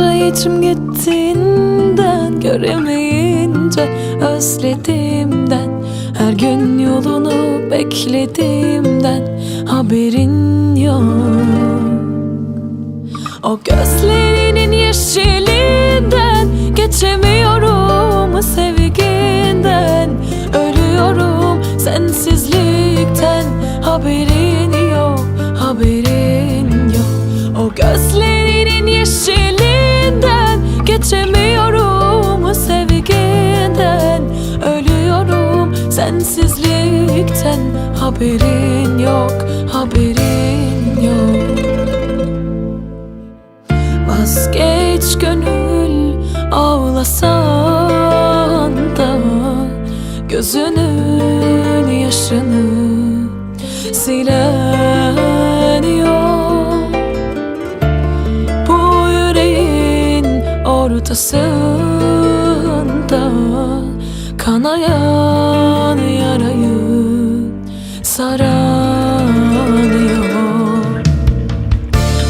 Bakınca içim gittiğinden Göremeyince özlediğimden Her gün yolunu beklediğimden Haberin yok. O gözlerinin yeşilinden Geçemiyorum sevginden Ölüyorum sensizlikten Haberin yok, haberin yok. O gözlerinin sensizlikten Haberin yok, haberin yok. Vazgeç gönül ağlasan da Gözünün yaşını silen yok. Bu yüreğin ortasında Kanayan saran yok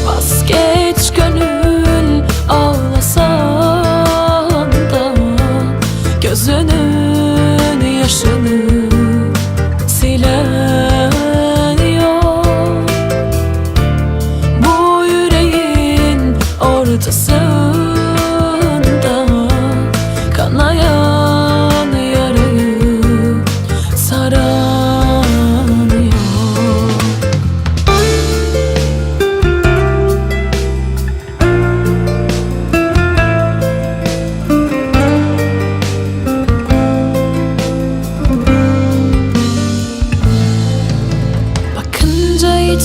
Vazgeç gönül ağlasan da Gözünün yaşını silen Bu yüreğin ortasında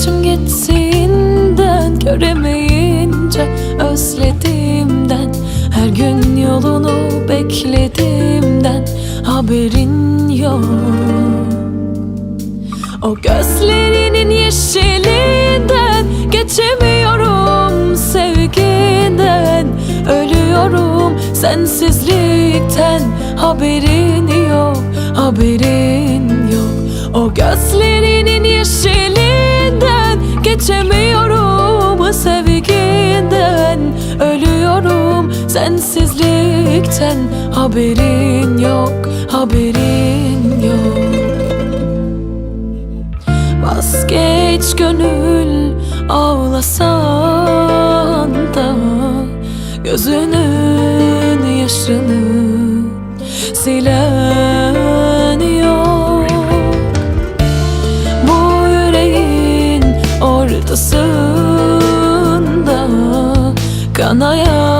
İçim gittiğinden Göremeyince özlediğimden Her gün yolunu beklediğimden Haberin yok. O gözlerinin yeşilinden Geçemiyorum sevginden Ölüyorum sensizlikten Haberin yok, haberin yok. O gözlerinin sensizlikten Haberin yok, haberin yok. Vazgeç gönül ağlasan da Gözünün yaşını silen yok. Bu yüreğin ortasında Kanayan